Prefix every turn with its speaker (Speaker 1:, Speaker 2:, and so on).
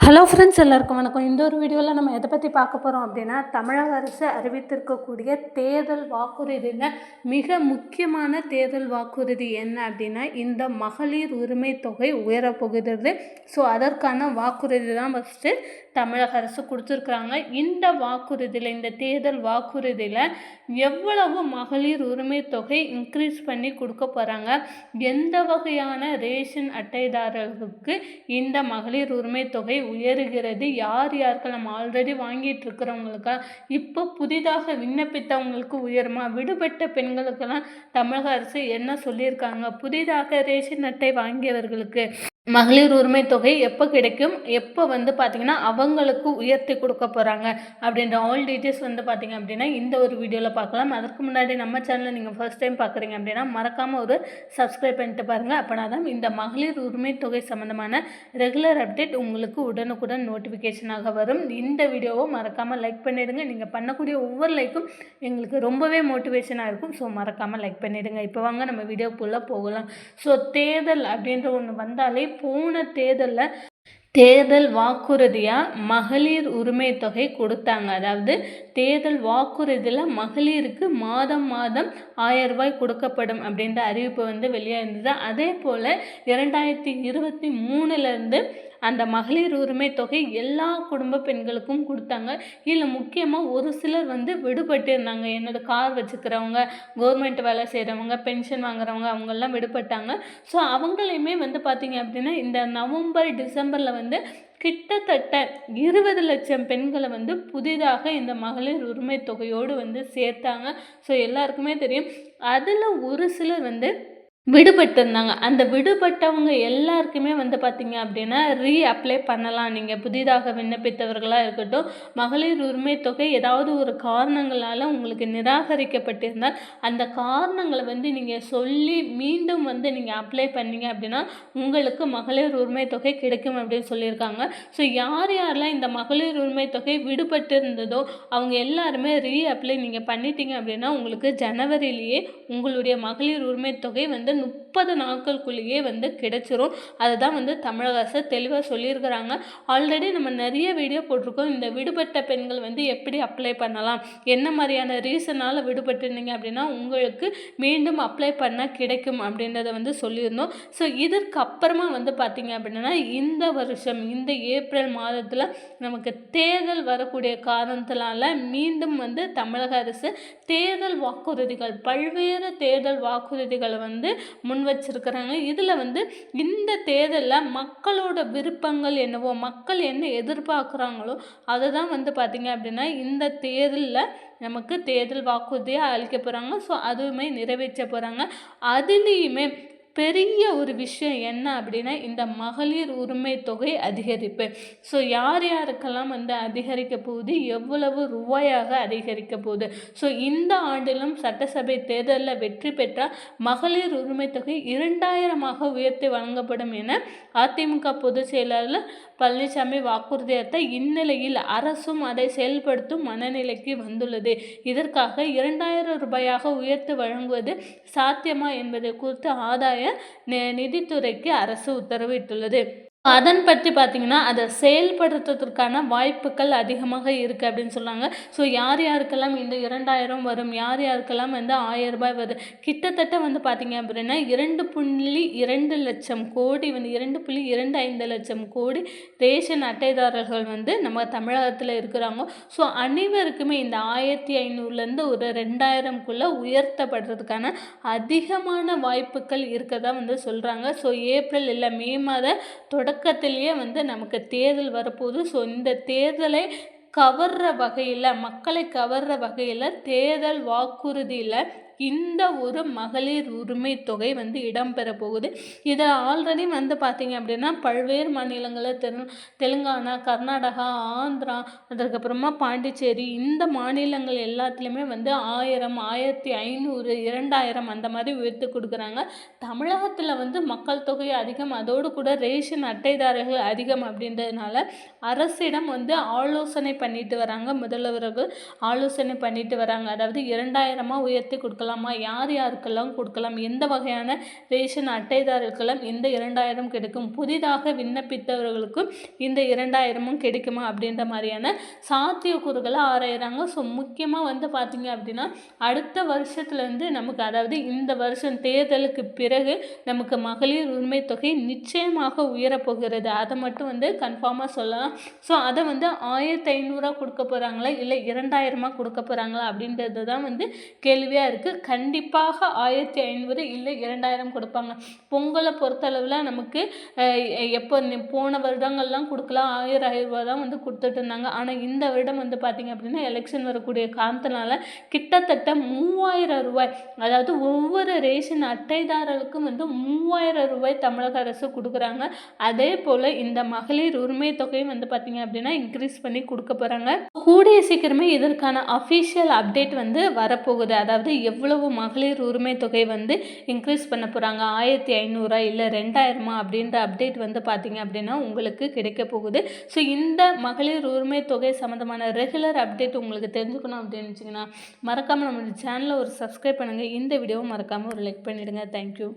Speaker 1: Hello friends எல்லாருக்கும் வணக்கம். இந்த ஒரு வீடியோவில் நம்ம எதை பற்றி பார்க்க போகிறோம் அப்படின்னா தமிழக அரசு அறிவித்திருக்கக்கூடிய தேர்தல் வாக்குறுதியில் மிக முக்கியமான தேர்தல் வாக்குறுதி என்ன அப்படின்னா இந்த மகளிர் உரிமை தொகை உயரப்போகிறது ஸோ அதற்கான வாக்குறுதி தான் ஃபஸ்ட்டு தமிழக அரசு கொடுத்துருக்குறாங்க. இந்த வாக்குறுதியில் இந்த தேர்தல் வாக்குறுதியில் எவ்வளவு மகளிர் உரிமை தொகை இன்க்ரீஸ் பண்ணி கொடுக்க போகிறாங்க எந்த வகையான ரேஷன் அட்டைதாரர்களுக்கு இந்த மகளிர் உரிமை தொகை உயருகிறது. யார் யாருக்கெல்லாம் ஆல்ரெடி வாங்கிட்டு இருக்கிறவங்களுக்கா இப்போ புதிதாக விண்ணப்பித்தவங்களுக்கு உயருமா? விடுபட்ட பெண்களுக்கெல்லாம் தமிழக அரசு என்ன சொல்லியிருக்காங்க? புதிதாக ரேஷன் அட்டை வாங்கியவர்களுக்கு மகளிர் உரிமை தொகை எப்போ கிடைக்கும்? எப்போ வந்து பார்த்திங்கன்னா அவங்களுக்கு உயர்த்தி கொடுக்க போகிறாங்க அப்படின்ற ஆல் டீட்டெயில்ஸ் வந்து பார்த்திங்க அப்படின்னா இந்த ஒரு வீடியோவில் பார்க்கலாம் அதற்கு முன்னாடி நம்ம சேனலை நீங்கள் ஃபர்ஸ்ட் டைம் பார்க்குறீங்க அப்படின்னா மறக்காமல் ஒரு சப்ஸ்கிரைப் பண்ணிட்டு பாருங்கள் அப்போனா தான் இந்த மகளிர் உரிமை தொகை சம்மந்தமான ரெகுலர் அப்டேட் உங்களுக்கு உடனுக்குடன் நோட்டிஃபிகேஷனாக வரும். இந்த வீடியோவை மறக்காமல் லைக் பண்ணிவிடுங்க நீங்கள் பண்ணக்கூடிய ஒவ்வொரு லைக்கும் எங்களுக்கு ரொம்பவே மோட்டிவேஷனாக இருக்கும். ஸோ மறக்காமல் லைக் பண்ணிவிடுங்க இப்போ வாங்க நம்ம வீடியோக்குள்ளே போகலாம். ஸோ தேர்தல் அப்படின்ற ஒன்று வந்தாலே போன தேர்தலில் தேர்தல் வாக்குறுதியாக மகளிர் உரிமை தொகை கொடுத்தாங்க. அதாவது தேர்தல் வாக்குறுதியில் மகளிருக்கு மாதம் மாதம் ஆயிரம் ரூபாய் கொடுக்கப்படும் அப்படின்ற அறிவிப்பு வந்து வெளியாக இருந்தது அதே போல் இரண்டாயிரத்தி இருபத்தி மூணுலேருந்து அந்த மகளிர் உரிமை தொகை எல்லா குடும்ப பெண்களுக்கும் கொடுத்தாங்க. இதில் முக்கியமாக ஒரு சிலர் வந்து விடுபட்டு இருந்தாங்க என்னோடய கார் வச்சுக்கிறவங்க கவர்மெண்ட் வேலை செய்கிறவங்க பென்ஷன் வாங்குறவங்க அவங்கெல்லாம் விடுபட்டாங்க. ஸோ அவங்களையுமே வந்து பார்த்திங்க அப்படின்னா இந்த நவம்பர் டிசம்பரில் வந்து கிட்டத்தட்ட இருபது லட்சம் பெண்களை வந்து புதிதாக இந்த மகளிர் உரிமை தொகையோடு வந்து சேர்த்தாங்க. ஸோ எல்லாருக்குமே தெரியும். அதில் ஒரு சிலர் வந்து விடுபட்டிருந்தாங்க. அந்த விடுபட்டவங்க எல்லாருக்குமே வந்து பார்த்திங்க அப்படின்னா ரீ அப்ளை பண்ணலாம். நீங்கள் புதிதாக விண்ணப்பித்தவர்களாக இருக்கட்டும் மகளிர் உரிமை தொகை ஏதாவது ஒரு காரணங்களால் உங்களுக்கு நிராகரிக்கப்பட்டிருந்தால் அந்த காரணங்களை வந்து நீங்கள் சொல்லி மீண்டும் வந்து நீங்கள் அப்ளை பண்ணீங்க அப்படின்னா உங்களுக்கு மகளிர் உரிமை தொகை கிடைக்கும் அப்படின்னு சொல்லியிருக்காங்க. ஸோ யார் யாரெல்லாம் இந்த மகளிர் உரிமை தொகை விடுபட்டிருந்ததோ அவங்க எல்லாருமே ரீ அப்ளை நீங்கள் பண்ணிட்டீங்க அப்படின்னா உங்களுக்கு ஜனவரியிலேயே உங்களுடைய மகளிர் உரிமை தொகை வந்து முப்பது நாட்களுக்குள்ளேயே வந்து கிடைச்சிரும். அதுதான் வந்து தமிழக அரசு தெளிவாக சொல்லியிருக்கிறாங்க. ஆல்ரெடி நம்ம நிறைய வீடியோ போட்டிருக்கோம். இந்த விடுபட்ட பெண்கள் வந்து எப்படி அப்ளை பண்ணலாம்? என்ன மாதிரியான ரீசனால் விடுபட்டிருந்தீங்க அப்படின்னா உங்களுக்கு மீண்டும் அப்ளை பண்ணால் கிடைக்கும் அப்படின்றத வந்து சொல்லியிருந்தோம். ஸோ இதற்கு அப்புறமா வந்து பார்த்திங்க அப்படின்னா இந்த வருஷம் இந்த ஏப்ரல் மாதத்தில் நமக்கு தேர்தல் வரக்கூடிய காரணத்தினால மீண்டும் வந்து தமிழக அரசு தேர்தல் வாக்குறுதிகள் பல்வேறு தேர்தல் வாக்குறுதிகளை வந்து முன் வச்சிருக்கிறாங்க. இதில் வந்து இந்த தேர்தலில் மக்களோட விருப்பங்கள் என்னவோ மக்கள் என்ன எதிர்பார்க்குறாங்களோ அதை தான் வந்து பார்த்திங்க அப்படின்னா இந்த தேர்தலில் நமக்கு தேர்தல் வாக்குறுதியாக அளிக்க போகிறாங்க ஸோ அதுவுமே நிறைவேற்ற போகிறாங்க அதுலேயுமே பெரிய ஒரு விஷயம் என்ன அப்படின்னா இந்த மகளிர் உரிமை தொகை அதிகரிப்பு. ஸோ யார் யாருக்கெல்லாம் வந்து அதிகரிக்க போகுது? எவ்வளவு ரூபாயாக அதிகரிக்க போகுது? ஸோ இந்த ஆண்டிலும் சட்டசபை தேர்தலில் வெற்றி பெற்றால் மகளிர் உரிமை தொகை இரண்டாயிரமாக உயர்த்தி வழங்கப்படும் என அதிமுக பொதுச் செயலாளர் பழனிசாமி வாக்குறுதியத்த இந்நிலையில் அரசும் அதை செயல்படுத்தும் மனநிலைக்கு வந்துள்ளது. இதற்காக இரண்டாயிரம் ரூபாயாக உயர்த்தி வழங்குவது சாத்தியமா என்பது குறித்து ஆதாய நிதித்துறைக்கு அரசு உத்தரவிட்டுள்ளது. அதன் பற்றி பார்த்திங்கன்னா அதை செயல்படுத்துறதுக்கான வாய்ப்புகள் அதிகமாக இருக்குது அப்படின்னு சொல்கிறாங்க ஸோ யார் யாருக்கெல்லாம் இந்த இரண்டாயிரம் வரும் யார் யாருக்கெல்லாம் வந்து ஆயிரம் ரூபாய் வரும் கிட்டத்தட்ட வந்து பார்த்திங்க அப்படின்னா இரண்டு புள்ளி இரண்டு லட்சம் கோடி வந்து இரண்டு புள்ளி இரண்டு ஐந்து லட்சம் கோடி ரேஷன் அட்டைதாரர்கள் வந்து நம்ம தமிழகத்தில் இருக்கிறாங்க. ஸோ அனைவருக்குமே இந்த ஆயிரத்தி ஐநூறுலேருந்து ஒரு ரெண்டாயிரம்குள்ளே உயர்த்தப்படுறதுக்கான அதிகமான வாய்ப்புகள் இருக்கதான் வந்து சொல்கிறாங்க ஸோ ஏப்ரல் இல்லை மே மாத தொட தொடக்கத்திலேயே வந்து நமக்கு தேர்தல் வரப்போகுது. ஸோ இந்த தேர்தலை கவர்ற வகையில் மக்களை கவர்ற வகையில் தேர்தல் வாக்குறுதியில் இந்த ஒரு மகளிர் உரிமை தொகை வந்து இடம்பெற போகுது. இதை ஆல்ரெடி வந்து பார்த்திங்க அப்படின்னா பல்வேறு மாநிலங்களில் தெலு தெலுங்கானா கர்நாடகா ஆந்திரா அதுக்கப்புறமா பாண்டிச்சேரி இந்த மாநிலங்கள் எல்லாத்துலேயுமே வந்து ஆயிரம் ஆயிரத்தி ஐநூறு இரண்டாயிரம் அந்த மாதிரி உயர்த்து கொடுக்குறாங்க. தமிழகத்தில் வந்து மக்கள் தொகை அதிகம் அதோடு கூட ரேஷன் அட்டைதாரர்கள் அதிகம் அப்படின்றதுனால அரசிடம் வந்து ஆலோசனை பண்ணிட்டு வராங்க முதல்வர்கள். ஆலோசனை பண்ணிட்டு வராங்க. அதாவது இரண்டாயிரமாக உயர்த்தி கொடுக்கலாம். கொடுக்கலாமா? யார் யாருக்கெல்லாம் கொடுக்கலாம்? எந்த வகையான ரேஷன் அட்டைதாரர்களுக்கெல்லாம் இந்த இரண்டாயிரம் கிடைக்கும்? புதிதாக விண்ணப்பித்தவர்களுக்கும் இந்த இரண்டாயிரமும் கிடைக்குமா? அப்படின்ற மாதிரியான சாத்தியக்கூறுகளை ஆராயிறாங்க. ஸோ முக்கியமாக வந்து பார்த்தீங்க அப்படின்னா அடுத்த வருஷத்துலேருந்து நமக்கு அதாவது இந்த வருஷம் தேர்தலுக்கு பிறகு நமக்கு மகளிர் உரிமை தொகை நிச்சயமாக உயரப்போகிறது. அதை மட்டும் வந்து கன்ஃபார்மாக சொல்லலாம். ஸோ அதை வந்து ஆயிரத்தி ஐநூறுரூவா கொடுக்க போகிறாங்களா இல்லை இரண்டாயிரமாக கொடுக்க போகிறாங்களா அப்படின்றது தான் வந்து கேள்வியாக இருக்குது கண்டிப்பாக ஆயிரத்தி ஐநூறு இல்லை இரண்டாயிரம் கொடுப்பாங்க. பொங்கலை பொறுத்தளவில் நமக்கு எப்போ போன வருடங்கள்லாம் கொடுக்கலாம். ஆயிரம் ஆயிரம் ரூபா தான் வந்து கொடுத்துட்டு இருந்தாங்க ஆனால் இந்த வருடம் வந்து பார்த்திங்க அப்படின்னா எலெக்ஷன் வரக்கூடிய காரணத்தினால கிட்டத்தட்ட மூவாயிரம் ரூபாய் அதாவது ஒவ்வொரு ரேஷன் அட்டைதாரருக்கும் வந்து மூவாயிரம் ரூபாய் தமிழக அரசு கொடுக்குறாங்க. அதே போல் இந்த மகளிர் உரிமை தொகையும் வந்து பார்த்திங்க அப்படின்னா இன்க்ரீஸ் பண்ணி கொடுக்க போகிறாங்க கூடிய சீக்கிரமே இதற்கான அஃபிஷியல் அப்டேட் வந்து வரப்போகுது. அதாவது எவ்வளோ எவ்வளவு மகளிர் உரிமை தொகை வந்து இன்க்ரீஸ் பண்ண போகிறாங்க ஆயிரத்தி ஐநூறா இல்லை ரெண்டாயிரமா? அப்படின்ற அப்டேட் வந்து பார்த்தீங்க அப்படின்னா உங்களுக்கு கிடைக்க போகுது. ஸோ இந்த மகளிர் உரிமை தொகை சம்மந்தமான ரெகுலர் அப்டேட் உங்களுக்கு தெரிஞ்சுக்கணும் அப்படின்னு வச்சிங்கன்னா மறக்காமல் நம்மளோட சேனலை ஒரு சப்ஸ்கிரைப் பண்ணுங்கள் இந்த வீடியோவும் மறக்காமல் ஒரு லைக் பண்ணிவிடுங்க தேங்க்யூ